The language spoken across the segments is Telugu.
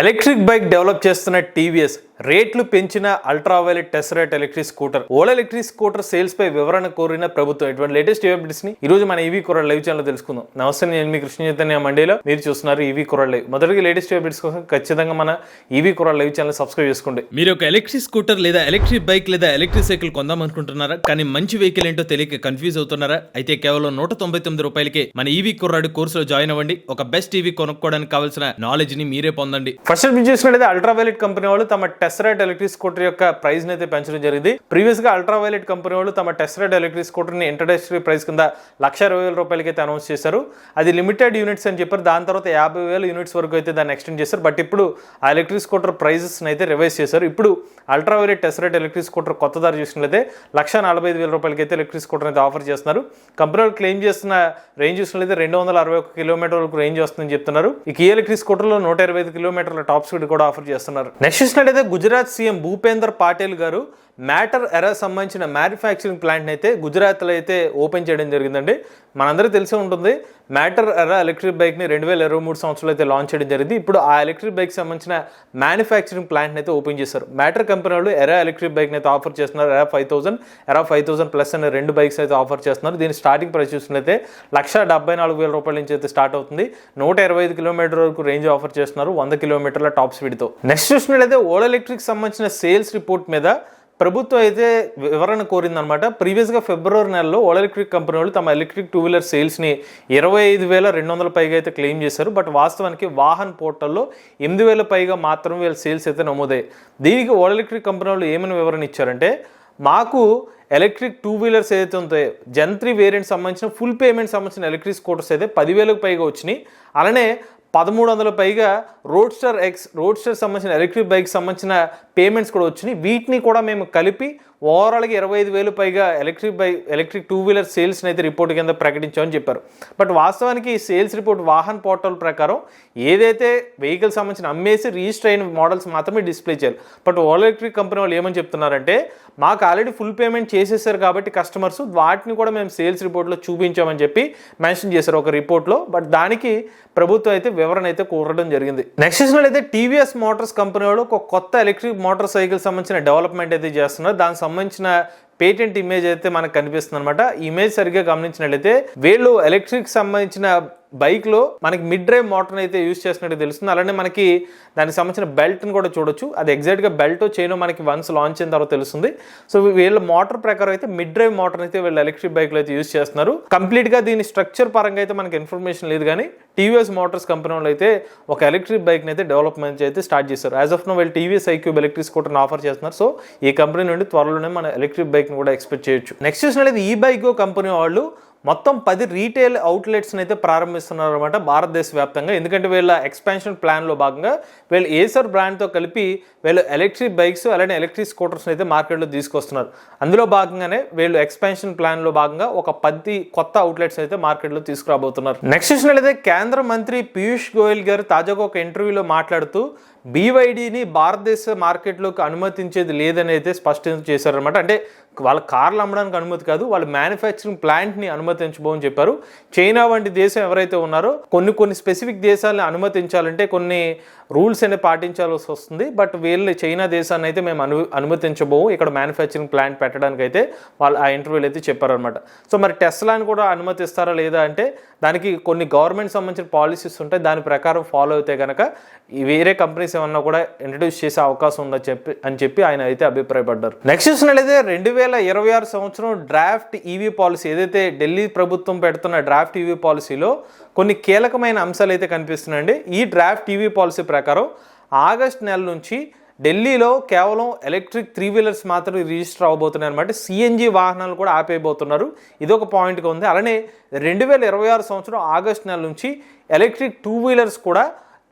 ఎలక్ట్రిక్ బైక్ డెవలప్ చేస్తున్న టీవీఎస్ రేట్లు పెంచిన Ultraviolette Tesseract electric scooter. Ola electric scooter sales పై వివరణ కోరిన ప్రభుత్వం. ఇటువంటి లేటెస్ట్ అప్డేట్స్ని ఈ రోజు మన ఈవీ కుర్ర లైవ్ ఛానల్ తెలుసుకుందాం. నమస్తే నేను మీ కృష్ణ చైతన్య మండేలో. మీరు చూస్తున్నారు ఈవీ కుర్ర లైవ్. మొదటిగా లేటెస్ట్ అప్డేట్స్ కోసం ఖచ్చితంగా మన ఈవీ కుర్ర లైవ్ ఛానల్ సబ్స్క్రైబ్ చేసుకోండి. మీరు ఒక ఎలక్ట్రిక్ స్కూటర్ లేదా ఎలక్ట్రిక్ బైక్ లేదా ఎలక్ట్రిక్ సైకిల్ కొందాం అనుకుంటున్నారా కానీ మంచి వెహికల్ ఏంటో తెలియక కన్ఫ్యూజ్ అవుతున్నారా? అయితే కేవలం నూట తొంభై తొమ్మిది రూపాయలకే మన ఈవీ కుర్రాడు కోర్సులో జాయిన్ అవ్వండి. ఒక బెస్ట్ ఈవీ కొనుక్కోవడానికి కావాల్సిన నాలెడ్జ్ని మీరే పొందండి. ఫస్ట్ మీరు చూసినట్లయితే అల్ట్రావైలెట్ కంపెనీ వాళ్ళు తమ టెస్రైట్ ఎలక్ట్రిక్ స్కూటర్ యొక్క ప్రైస్ అయితే పెంచడం జరిగింది. ప్రీవియస్గా అల్ట్రావైలెట్ కంపెనీ వాళ్ళు తమ టెస్రైట్ ఎలక్ట్రిక్ స్కూటర్ని ఇంట్రడక్టరీ ప్రైస్ కింద లక్ష ఇరవై వేల రూపాయలకైతే అనౌన్స్ చేశారు. అది లిమిటెడ్ యూనిట్స్ అని చెప్పారు. దాని తర్వాత యాభై వేల యూనిట్స్ వరకు అయితే దాన్ని ఎక్స్టెండ్ చేశారు. బట్ ఇప్పుడు ఆ ఎలక్ట్రిక్ స్కూటర్ ప్రైజెస్ అయితే రివైజ్ చేశారు. ఇప్పుడు అల్ట్రావైలెట్ టెస్రైట్ ఎలక్ట్రిక్ స్కూటర్ కొత్త ధర చూసినట్లయితే లక్ష నలభై ఐదు వేల రూపాయలకి అయితే ఎలక్ట్రిక్ స్కూటర్ అయితే ఆఫర్ చేస్తున్నారు. కంపెనీ వాళ్ళు క్లెయిమ్ చేస్తున్న రేంజ్ చూసినట్లయితే రెండు వందల అరవై ఒక కిలోమీటర్ వరకు రేంజ్ వస్తుందని చెప్తున్నారు. ఈ ఎలక్ట్రిక్ స్కూటర్లో నూట ఇరవై ఐదు కిలోమీటర్ల టాప్ స్పీడ్ కూడా ఆఫర్ చేస్తున్నారు. నెక్స్ట్ చూసినట్టయితే గుజరాత్ సీఎం భూపేందర్ పాటేల్ గారు మ్యాటర్ ఎరా సంబంధించిన మ్యానుఫ్యాక్చరింగ్ ప్లాంట్ని అయితే గుజరాత్లో అయితే ఓపెన్ చేయడం జరిగిందండి. మనందరికీ తెలిసే ఉంటుంది మ్యాటర్ ఎరా ఎలక్ట్రిక్ బైక్ని రెండు వేల ఇరవై మూడు సంవత్సరాలు అయితే లాంచ్ చేయడం జరిగింది. ఇప్పుడు ఆ ఎలక్ట్రిక్ బైక్ సంబంధించిన మ్యానుఫ్యాక్చరింగ్ ప్లాంట్ని అయితే ఓపెన్ చేశారు. మ్యాటర్ కంపెనీ వాళ్ళు ఎరా ఎలక్ట్రిక్ బైక్ని అయితే ఆఫర్ చేస్తున్నారు. Era five thousand Era five thousand plus అనే రెండు బైక్స్ అయితే ఆఫర్ చేస్తున్నారు. దీని స్టార్టింగ్ ప్రైస్ చూసినట్లయితే లక్ష డెబ్బై నాలుగు వేల రూపాయల నుంచి అయితే స్టార్ట్ అవుతుంది. నూట ఇరవై ఐదు కిలోమీటర్ వరకు రేంజ్ ఆఫర్ చేస్తున్నారు వంద కిలోమీటర్ల టాప్ స్పీడ్తో. నెక్స్ట్ చూసినట్లయితే ఓల్ ఎలక్ట్రిక్ సంబంధించిన సేల్స్ రిపోర్ట్ మీద ప్రభుత్వం అయితే వివరణ కోరిందనమాట ప్రీవియస్గా ఫిబ్రవరి నెలలో ఓలా ఎలక్ట్రిక్ కంపెనీ వాళ్ళు తమ ఎలక్ట్రిక్ టూ వీలర్ సేల్స్ని ఇరవై ఐదు వేల రెండు వందల పైగా అయితే క్లెయిమ్ చేశారు. బట్ వాస్తవానికి వాహన్ పోర్టల్లో ఎనిమిది వేల పైగా మాత్రమే వీళ్ళ సేల్స్ అయితే నమోదాయి దీనికి ఓలా ఎలక్ట్రిక్ కంపెనీ వాళ్ళు ఏమైనా వివరణ ఇచ్చారంటే మాకు ఎలక్ట్రిక్ టూ వీలర్స్ ఏదైతే ఉంటాయో జంత్రి వేరియంట్ సంబంధించిన ఫుల్ పేమెంట్ సంబంధించిన ఎలక్ట్రిక్ స్కూటర్స్ అయితే పదివేలకు పైగా వచ్చినాయి. అలానే పదమూడు వందల పైగా రోడ్స్టర్ ఎక్స్ రోడ్స్టర్ సంబంధించిన ఎలక్ట్రిక్ బైక్ సంబంధించిన పేమెంట్స్ కూడా వచ్చినాయి. వీటిని కూడా మేము కలిపి ఓవరాల్గా ఇరవై ఐదు వేలు పైగా ఎలక్ట్రిక్ బై ఎలక్ట్రిక్ టూ వీలర్ సేల్స్ని అయితే రిపోర్ట్ కింద ప్రకటించామని చెప్పారు. బట్ వాస్తవానికి ఈ సేల్స్ రిపోర్ట్ వాహన్ పోర్టల్ ప్రకారం ఏదైతే వెహికల్ సంబంధించిన అమ్మేసి రిజిస్టర్ అయిన మోడల్స్ మాత్రమే డిస్ప్లే చేయాలి. బట్ ఓల్ ఎలక్ట్రిక్ కంపెనీ వాళ్ళు ఏమని చెప్తున్నారంటే మాకు ఆల్రెడీ ఫుల్ పేమెంట్ చేసేసారు కాబట్టి కస్టమర్స్ వాటిని కూడా మేము సేల్స్ రిపోర్ట్లో చూపించామని చెప్పి మెన్షన్ చేశారు ఒక రిపోర్ట్లో. బట్ దానికి ప్రభుత్వం అయితే వివరణ అయితే కోరడం జరిగింది. నెక్స్ట్ అయితే టీవీఎస్ మోటార్స్ కంపెనీ వాళ్ళు ఒక కొత్త ఎలక్ట్రిక్ మోటార్ సైకిల్ సంబంధించిన డెవలప్మెంట్ అయితే చేస్తున్నారు. దానికి సంబంధించిన పేటెంట్ ఇమేజ్ అయితే మనకు కనిపిస్తుంది అనమాట ఇమేజ్ సరిగ్గా గమనించినట్లయితే వీళ్ళు ఎలక్ట్రిక్ సంబంధించిన బైక్లో మనకి మిడ్ డ్రైవ్ మోటార్ అయితే యూస్ చేసినట్టు తెలుస్తుంది. అలానే మనకి దానికి సంబంధించిన బెల్ట్ని కూడా చూడొచ్చు. అది ఎగ్జాక్ట్గా బెల్ట్ చైన్ మనకి వన్స్ లాంచ్ అయిన తర్వాత తెలుస్తుంది. సో వీళ్ళ మోటార్ ప్రకారం అయితే మిడ్ డ్రైవ్ మోటార్ అయితే వీళ్ళు ఎలక్ట్రిక్ బైక్లో అయితే యూస్ చేస్తున్నారు. కంప్లీట్గా దీని స్ట్రక్చర్ పరంగా అయితే మనకి ఇన్ఫర్మేషన్ లేదు కానీ టీవీఎస్ మోటార్స్ కంపెనీ వాళ్ళు అయితే ఒక ఎలక్ట్రిక్ బైక్ని అయితే డెవలప్మెంట్ అయితే స్టార్ట్ చేశారు. యాజ్ ఆఫ్ నో వీళ్ళు టీవీఎస్ ఐక్యూబ్ ఎలక్ట్రిక్ స్కూటర్ని ఆఫర్ చేస్తున్నారు. సో ఈ కంపెనీ నుండి త్వరలోనే మన ఎలక్ట్రిక్ బైక్ బైక్ని కూడా ఎక్స్పెక్ట్ చేయొచ్చు. నెక్స్ట్ చూసినట్లయితే ఈ బైక్ కంపెనీ వాళ్ళు మొత్తం పది రీటైల్ అవుట్లెట్స్ని అయితే ప్రారంభిస్తున్నారు అనమాట భారతదేశ వ్యాప్తంగా ఎందుకంటే వీళ్ళ ఎక్స్పాన్షన్ ప్లాన్లో భాగంగా వీళ్ళు ఏసర్ బ్రాండ్తో కలిపి వీళ్ళు ఎలక్ట్రిక్ బైక్స్ అలానే ఎలక్ట్రిక్ స్కూటర్స్ని అయితే మార్కెట్లో తీసుకొస్తున్నారు. అందులో భాగంగానే వీళ్ళు ఎక్స్పాన్షన్ ప్లాన్లో భాగంగా ఒక పది కొత్త అవుట్లెట్స్ అయితే మార్కెట్లో తీసుకురాబోతున్నారు. నెక్స్ట్ చూసినట్లయితే కేంద్ర మంత్రి పీయూష్ గోయల్ గారు తాజాగా ఒక ఇంటర్వ్యూలో మాట్లాడుతూ బీవైడీని భారతదేశ మార్కెట్లోకి అనుమతించేది లేదని అయితే స్పష్టం చేశారనమాట అంటే వాళ్ళ కార్లు అమ్మడానికి అనుమతి కాదు వాళ్ళ మ్యానుఫ్యాక్చరింగ్ ప్లాంట్ని అనుమతించబోని చెప్పారు. చైనా వంటి దేశం ఎవరైతే ఉన్నారో కొన్ని కొన్ని స్పెసిఫిక్ దేశాలను అనుమతించాలంటే కొన్ని రూల్స్ అనేది పాటించాల్సి వస్తుంది. బట్ వీళ్ళు చైనా దేశాన్ని అయితే మేము అను అనుమతించబోము. ఇక్కడ మ్యానుఫ్యాక్చరింగ్ ప్లాంట్ పెట్టడానికి అయితే వాళ్ళు ఆ ఇంటర్వ్యూలు అయితే చెప్పారనమాట సో మరి టెస్లాని కూడా అనుమతిస్తారా లేదా అంటే దానికి కొన్ని గవర్నమెంట్ సంబంధించిన పాలసీస్ ఉంటాయి. దాని ప్రకారం ఫాలో అయితే కనుక వేరే కంపెనీస్ ఏమన్నా కూడా ఇంట్రడ్యూస్ చేసే అవకాశం ఉందని చెప్పి అని చెప్పి ఆయన అయితే అభిప్రాయపడ్డారు. నెక్స్ట్ చూసినట్లయితే రెండు వేల ఇరవై ఆరు సంవత్సరం డ్రాఫ్ట్ ఈవీ పాలసీ ఏదైతే ఢిల్లీ ప్రభుత్వం పెడుతున్న డ్రాఫ్ట్ ఈవీ పాలసీలో కొన్ని కీలకమైన అంశాలు అయితే కనిపిస్తున్నాయండి. ఈ డ్రాఫ్ట్ టీవీ పాలసీ ప్రకారం ఆగస్ట్ నెల నుంచి ఢిల్లీలో కేవలం ఎలక్ట్రిక్ త్రీ వీలర్స్ మాత్రమే రిజిస్టర్ అవబోతున్నాయి అనమాట సిఎన్జి వాహనాలు కూడా ఆపేయబోతున్నారు. ఇది ఒక పాయింట్గా ఉంది. అలానే రెండు వేల ఇరవై ఆరు సంవత్సరం ఆగస్ట్ నెల నుంచి ఎలక్ట్రిక్ టూ వీలర్స్ కూడా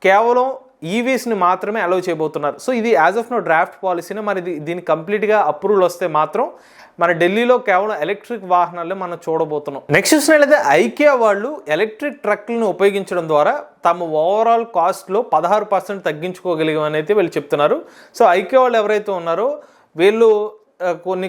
కేవలం E ఈవీస్ని మాత్రమే అలౌ చేయబోతున్నారు. సో ఇది యాజ్ ఆఫ్ నో డ్రాఫ్ట్ పాలసీని మరి దీని కంప్లీట్గా అప్రూవల్ వస్తే మాత్రం మన ఢిల్లీలో కేవలం ఎలక్ట్రిక్ వాహనాలే మనం చూడబోతున్నాం. నెక్స్ట్ చూసినట్లయితే ఐకియా వాళ్ళు ఎలక్ట్రిక్ ట్రక్లను ఉపయోగించడం ద్వారా తమ ఓవరాల్ కాస్ట్లో పదహారు పర్సెంట్ తగ్గించుకోగలిగామని అయితే వీళ్ళు చెప్తున్నారు. సో ఐకియా వాళ్ళు ఎవరైతే ఉన్నారో వీళ్ళు కొన్ని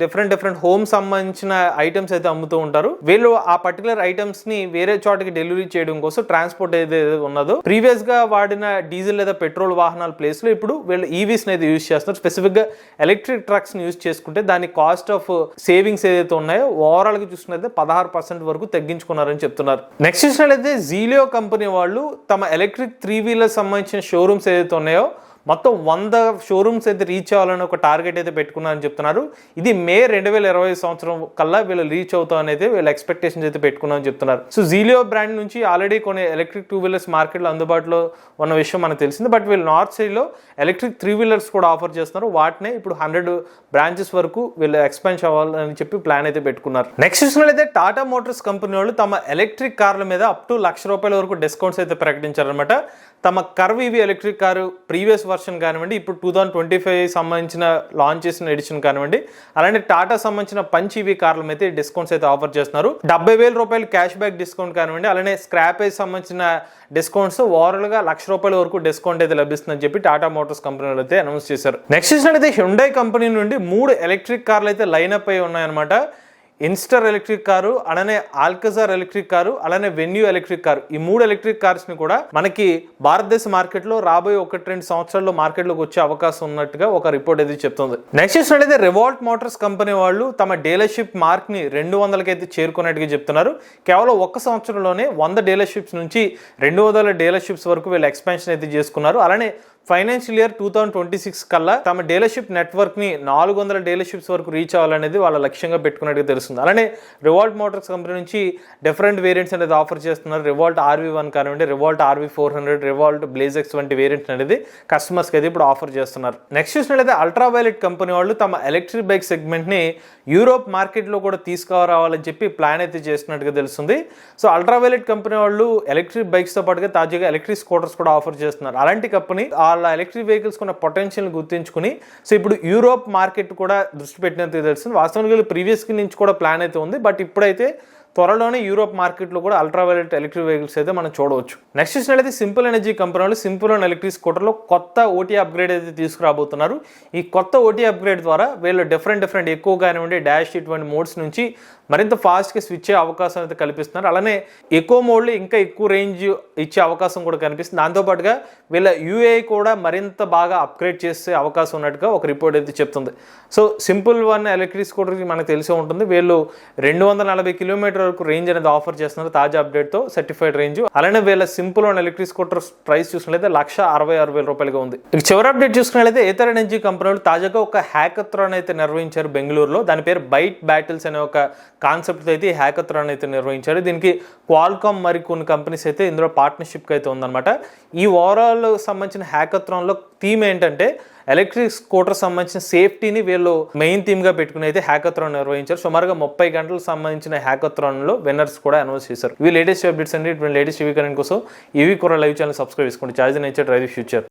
డిఫరెంట్ డిఫరెంట్ హోమ్ సంబంధించిన ఐటమ్స్ అయితే అమ్ముతూ ఉంటారు. వీళ్ళు ఆ పర్టికులర్ ఐటమ్స్ని వేరే చోటకి డెలివరీ చేయడం కోసం ట్రాన్స్పోర్ట్ ఏదైతే ఉన్నదో ప్రీవియస్గా వాడిన డీజిల్ లేదా పెట్రోల్ వాహనాల ప్లేస్లో ఇప్పుడు వీళ్ళు ఈవీస్ అయితే యూజ్ చేస్తున్నారు. స్పెసిఫిక్గా ఎలక్ట్రిక్ ట్రక్స్ని యూజ్ చేసుకుంటే దాని కాస్ట్ ఆఫ్ సేవింగ్స్ ఏదైతే ఉన్నాయో ఓవరాల్గా చూసుకున్నైతే పదహారు పర్సెంట్ వరకు తగ్గించుకున్నారని చెప్తున్నారు. నెక్స్ట్ చూసినట్లయితే జీలియో కంపెనీ వాళ్ళు తమ ఎలక్ట్రిక్ త్రీ వీలర్ సంబంధించిన షోరూమ్స్ ఏదైతే ఉన్నాయో మొత్తం వంద షోరూమ్స్ అయితే రీచ్ అవ్వాలని ఒక టార్గెట్ అయితే పెట్టుకున్నారని చెప్తున్నారు. ఇది మే రెండు వేల ఇరవై సంవత్సరం కల్లా వీళ్ళు రీచ్ అవుతామని అయితే వీళ్ళు ఎక్స్పెక్టేషన్స్ అయితే పెట్టుకున్నారని చెప్తున్నారు. సో జీలియో బ్రాండ్ నుంచి ఆల్రెడీ కొన్ని ఎలక్ట్రిక్ టూ వీలర్స్ మార్కెట్లో అందుబాటులో ఉన్న విషయం మనకు తెలిసింది. బట్ వీళ్ళు నార్త్ సైడ్లో ఎలక్ట్రిక్ త్రీ వీలర్స్ కూడా ఆఫర్ చేస్తున్నారు. వాటినే ఇప్పుడు హండ్రెడ్ బ్రాంచెస్ వరకు వీళ్ళు ఎక్స్పాన్స్ అవ్వాలని చెప్పి ప్లాన్ అయితే పెట్టుకున్నారు. నెక్స్ట్ చూసినట్లయితే టాటా మోటార్స్ కంపెనీ వాళ్ళు తమ ఎలక్ట్రిక్ కార్ల మీద అప్ టు లక్ష రూపాయల వరకు డిస్కౌంట్స్ అయితే ప్రకటించారనమాట తమ కర్వ్ ఇవి ఎలక్ట్రిక్ కారు ప్రీవియస్ వర్షన్ కానివ్వండి ఇప్పుడు టూ థౌజండ్ ట్వంటీ ఫైవ్ సంబంధించిన లాంచ్ చేసిన ఎడిషన్ కానివ్వండి అలానే టాటా సంబంధించిన పంచ్ ఈవీ కార్ల మీద డిస్కౌంట్స్ అయితే ఆఫర్ చేస్తున్నారు. డెబ్బై వేల రూపాయలు క్యాష్ బ్యాక్ డిస్కౌంట్ కానివ్వండి అలానే స్క్రాపేజ్ సంబంధించిన డిస్కౌంట్స్ ఓవరాల్గా లక్ష రూపాయల వరకు డిస్కౌంట్ అయితే లభిస్తుందని చెప్పి టాటా మోటార్స్ కంపెనీ అయితే అనౌన్స్ చేశారు. నెక్స్ట్ చూసినట్లయితే హ్యుండై కంపెనీ నుండి మూడు ఎలక్ట్రిక్ కార్లు అయితే లైన్ అప్ అయి ఉన్నాయన్నమాట. ఇన్స్టర్ ఎలక్ట్రిక్ కారు అలానే ఆల్కజార్ ఎలక్ట్రిక్ కారు అలానే వెన్యూ ఎలక్ట్రిక్ కారు. ఈ మూడు ఎలక్ట్రిక్ కార్స్ని కూడా మనకి భారతదేశ మార్కెట్లో రాబోయే ఒకటి రెండు సంవత్సరాల్లో మార్కెట్లోకి వచ్చే అవకాశం ఉన్నట్టుగా ఒక రిపోర్ట్ అయితే చెప్తుంది. నెక్స్ట్ చూసినట్లయితే రివాల్ట్ మోటార్స్ కంపెనీ వాళ్ళు తమ డీలర్షిప్ మార్క్ని రెండు వందలకి అయితే చేరుకున్నట్టుగా చెప్తున్నారు. కేవలం ఒక్క సంవత్సరంలోనే వంద డీలర్షిప్స్ నుంచి రెండు వందల డీలర్షిప్స్ వరకు వీళ్ళు ఎక్స్పాన్షన్ అయితే చేసుకున్నారు. అలానే financial year two thousand twenty six కల్లా తమ డీలర్షిప్ నెట్వర్క్ని నాలుగు వందల డీలర్షిప్స్ వరకు రీచ్ అవ్వాలనేది వాళ్ళ లక్ష్యంగా పెట్టుకున్నట్టుగా తెలుస్తుంది. అలానే రివాల్ట్ మోటార్స్ కంపెనీ నుంచి డిఫరెంట్ వేరియంట్స్ అనేది ఆఫర్ చేస్తున్నారు. రివాల్ట్ ఆర్వీ వన్ కానివ్వండి Revolt RV four hundred Revolt BlazeX వంటి వేరియంట్స్ అనేది కస్టమర్స్కి అయితే ఇప్పుడు ఆఫర్ చేస్తున్నారు. నెక్స్ట్ చూసినట్లయితే అల్ట్రా వైలెట్ కంపెనీ వాళ్ళు తమ ఎలక్ట్రిక్ బైక్ సెగ్మెంట్ని యూరోప్ మార్కెట్లో కూడా తీసుకురావాలని చెప్పి ప్లాన్ అయితే చేస్తున్నట్టుగా తెలుస్తుంది. సో అల్ట్రా వైలెట్ కంపెనీ వాళ్ళు ఎలక్ట్రిక్ బైక్స్తో పాటుగా తాజాగా ఎలక్ట్రిక్ స్కూటర్స్ కూడా ఆఫర్ చేస్తున్నారు. అలాంటి కంపెనీ వాళ్ళ ఎలక్ట్రిక్ వెహికల్స్ ఉన్న పొటెన్షియల్ గుర్తించుకుని సో ఇప్పుడు యూరోప్ మార్కెట్ కూడా దృష్టి పెట్టినట్టు తెలుస్తుంది. వాస్తవానికి వీళ్ళు ప్రీవియస్ నుంచి కూడా ప్లాన్ అయితే ఉంది బట్ ఇప్పుడైతే త్వరలోనే యూరోప్ మార్కెట్లో కూడా అల్ట్రా వైలెట్ ఎలక్ట్రిక్ వెహికల్స్ అయితే మనం చూడవచ్చు. నెక్స్ట్ చూసినట్లయితే సింపుల్ ఎనర్జీ కంపెనీలు సింపుల్ అండ్ ఎలక్ట్రిక్ స్కూటర్లో కొత్త ఓటీ అప్గ్రేడ్ అయితే తీసుకురాబోతున్నారు. ఈ కొత్త ఓటీ అప్గ్రేడ్ ద్వారా వీళ్ళు డిఫరెంట్ డిఫరెంట్ ఎక్కువ కానివ్వండి డాష్ ఇటువంటి మోడ్స్ నుంచి మరింత ఫాస్ట్గా స్విచ్ అయ్యే అవకాశం అయితే కల్పిస్తున్నారు. అలానే ఎక్కువ మోడ్లు ఇంకా ఎక్కువ రేంజ్ ఇచ్చే అవకాశం కూడా కనిపిస్తుంది. దాంతోపాటుగా వీళ్ళ యూఏ కూడా మరింత బాగా అప్గ్రేడ్ చేసే అవకాశం ఉన్నట్టుగా ఒక రిపోర్ట్ అయితే చెప్తుంది. సో సింపుల్ వన్ ఎలక్ట్రిక్ స్కూటర్కి మనకు తెలిసే ఉంటుంది. వీళ్ళు రెండు వందల నలభై కిలోమీటర్ వరకు రేంజ్ అనేది ఆఫర్ చేస్తున్నారు. తాజా అప్డేట్తో సర్టిఫైడ్ రేంజ్ అలానే వీళ్ళ Simple One electric scooter price చూసినట్లయితే లక్ష అరవై ఆరు వేల రూపాయలుగా ఉంది. ఇక చివరి అప్డేట్ చూసుకున్నట్లయితే ఇతర ఎనర్జీ కంపెనీలు తాజాగా ఒక హ్యాకథ్రాన్ అయితే నిర్వహించారు బెంగళూరులో. దాని పేరు బైట్ బ్యాటిల్స్ అనే ఒక కాన్సెప్ట్ అయితే ఈ హ్యాకథ్రాన్ అయితే నిర్వహించారు. దీనికి క్వాల్కామ్ మరి కొన్ని కంపెనీస్ అయితే ఇందులో పార్ట్నర్షిప్కి అయితే ఉందన్నమాట. ఈ ఓవరాల్ సంబంధించిన హ్యాకథ్రాన్లో థీమ్ ఏంటంటే ఎలక్ట్రిక్ స్కూటర్ సంబంధించిన సేఫ్టీని వీళ్ళు మెయిన్ థీమ్గా పెట్టుకుని అయితే హ్యాకథ్రాన్ నిర్వహించారు. సుమారుగా ముప్పై గంటలకు సంబంధించిన హ్యాకథ్రాన్లో విన్నర్స్ కూడా అనౌన్స్ చేశారు. ఇవి లేటెస్ట్ అప్డేట్స్ అండి. ఇటువంటి లేటెస్ట్ ఇవి కోసం ఇవి కూడా లైవ్ ఛానల్ సబ్స్క్రైబ్ చేసుకోండి. Charge nature drive future.